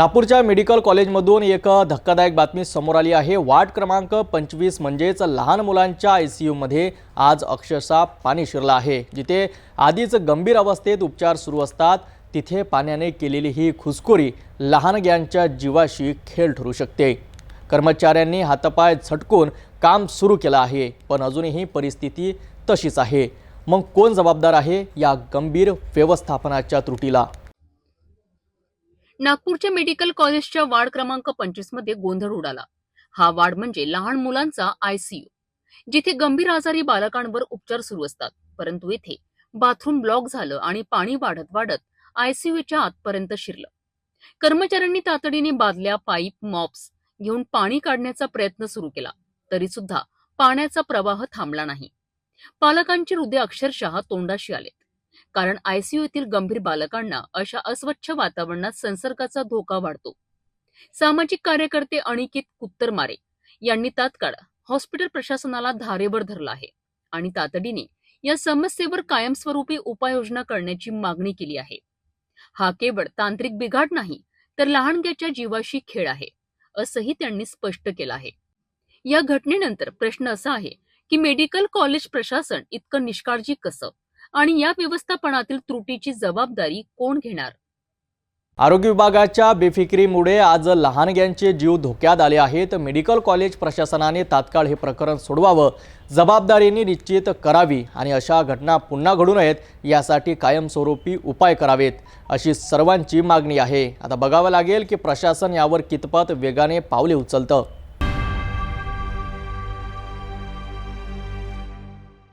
नागपूरच्या मेडिकल कॉलेजमधून एक धक्कादायक बातमी समोर आली आहे. वार्ड क्रमांक पंचवीस म्हणजेच लहान मुलांच्या आय सी यूमध्ये आज अक्षरशः पाणी शिरलं आहे. जिथे आधीच गंभीर अवस्थेत उपचार सुरू असतात तिथे पाण्याने केलेली ही खुसखोरी लहानग्यांच्या जीवाशी खेळ ठरू शकते. कर्मचाऱ्यांनी हातापाय झटकून काम सुरू केलं आहे पण अजूनही परिस्थिती तशीच आहे. मग कोण जबाबदार आहे या गंभीर व्यवस्थापनाच्या त्रुटीला? नागपूरच्या मेडिकल कॉलेजच्या वार्ड क्रमांक पंचवीसमध्ये गोंधळ उडाला. हा वार्ड म्हणजे लहान मुलांचा आयसीयू जिथे गंभीर आजारी बालकांवर उपचार सुरू असतात. परंतु येथे बाथरूम ब्लॉक झालं आणि पाणी वाढत वाढत आयसीयूच्या आतपर्यंत शिरलं. कर्मचाऱ्यांनी तातडीने बादल्या पाईप मॉप्स घेऊन पाणी काढण्याचा प्रयत्न सुरू केला. तरी सुद्धा पाण्याचा प्रवाह थांबला नाही. पालकांचे हृदय अक्षरशः तोंडाशी आले. कारण आयसीयू येथील गंभीर बालकांना अशा अस्वच्छ वातावरणात संसर्गाचा धोका वाढतो. सामाजिक कार्यकर्ते अनिकेत कुत्तरमारे यांनी तात्काळ हॉस्पिटल प्रशासनाला धारेवर धरला आहे आणि तातडीने या समस्येवर कायमस्वरूपी उपाययोजना करण्याची मागणी केली आहे. हा केवळ तांत्रिक बिघाड नाही तर लहानग्याच्या जीवाशी खेळ आहे असंही त्यांनी स्पष्ट केलं आहे. या घटनेनंतर प्रश्न असा आहे की मेडिकल कॉलेज प्रशासन इतकं निष्काळजी कसं? आणि या व्यवस्थापनातील त्रुटीची जबाबदारी कोण घेणार? आरोग्य विभागाच्या बेफिकिरीमुळे आज लहानग्यांचे जीव धोक्यात आले आहेत. मेडिकल कॉलेज प्रशासनाने तात्काळ हे प्रकरण सोडवावं जबाबदारीने निश्चित करावी आणि अशा घटना पुन्हा घडू नयेत यासाठी कायमस्वरूपी उपाय करावेत अशी सर्वांची मागणी आहे. आता बघावं लागेल की प्रशासन यावर कितपत वेगाने पावले उचलतं.